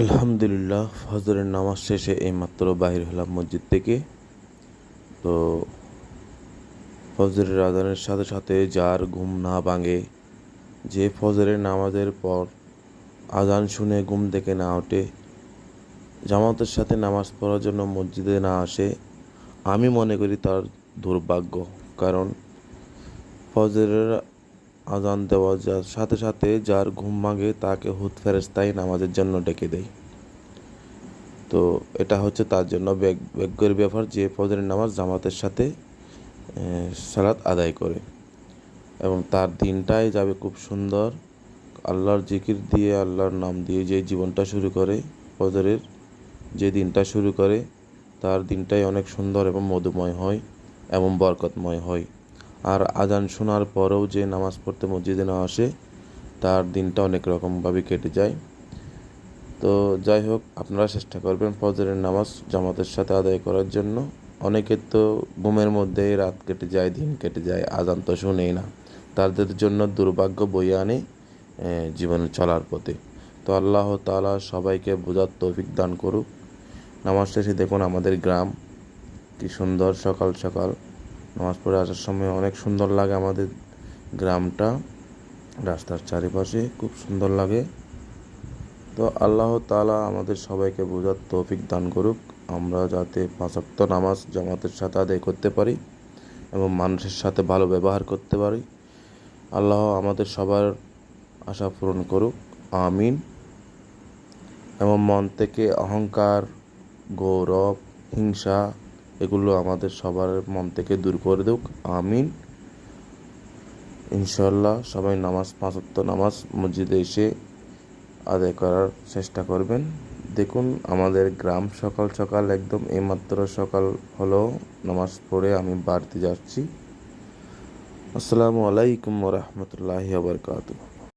আলহামদুলিল্লাহ, ফজরের নামাজ শেষে এইমাত্র বাহির হলাম মসজিদ থেকে। তো ফজরের আজানের সাথে সাথে যার ঘুম না ভাঙে, যে ফজরের নামাজের পর আজান শুনে ঘুম থেকে না ওঠে, জামাতের সাথে নামাজ পড়ার জন্য মসজিদে না আসে, আমি মনে করি তার দুর্ভাগ্য। কারণ ফজরের আজান দেওয়া যার সাথে সাথে যার ঘুম ভাঙে তাকে হুদ ফেরেস্তাই নামাজের জন্য ডেকে দেয়। তো এটা হচ্ছে তার জন্য ব্যাগ- ভাগ্যের ব্যাপার যে ফজরের নামাজ জামাতের সাথে সালাত আদায় করে। এবং তার দিনটাই যাবে খুব সুন্দর। আল্লাহর জিকির দিয়ে, আল্লাহর নাম দিয়ে যে জীবনটা শুরু করে ফজরের, যে দিনটা শুরু করে, তার দিনটাই অনেক সুন্দর এবং মধুময় হয় এবং বরকতময় হয়। আর আজান শোনার পরেও যে নামাজ পড়তে মসজিদে না আসে, তার দিনটা অনেক রকমভাবে কেটে যায়। তো যাই হোক, আপনারা চেষ্টা করবেন ফজরের নামাজ জামাতের সাথে আদায় করার জন্য। অনেকের তো ঘুমের মধ্যেই রাত কেটে যায়, দিন কেটে যায়, আজান তো শুনেই না। তাদের জন্য দুর্ভাগ্য বয়ে আনে জীবনে চলার পথে। তো আল্লাহ তাআলা সবাইকে বোঝার তৌফিক দান করুক। নামাজ শেষে দেখুন আমাদের গ্রাম, কি সুন্দর সকাল সকাল। নামাজ পড়ে আসার সময় অনেক সুন্দর লাগে আমাদের গ্রামটা, রাস্তার চারিপাশে খুব সুন্দর লাগে। তো আল্লাহ তালা আমাদের সবাইকে বোঝার তৌফিক দান করুক। আমরা যাতে পাঁচাত্ত নামাজ জামাতের সাথে আদায় করতে পারি এবং মানুষের সাথে ভালো ব্যবহার করতে পারি। আল্লাহ আমাদের সবার আশা পূরণ করুক। আমিন। এবং মন থেকে অহংকার, গৌরব, হিংসা এগুলো আমাদের সবার মন থেকে দূর করে দেউক। আমিন। ইনশাল্লাহ সবাই নামাজ পাঁচত্ব নামাজ মসজিদে এসে আদায় করার চেষ্টা করবেন। দেখুন, আমাদের গ্রাম সকাল সকাল একদম এইমাত্র সকাল হলো। নামাজ পড়ে আমি বাড়িতে যাচ্ছি। আসসালামু আলাইকুম রহমতুল্লাহি আবরকাতুহ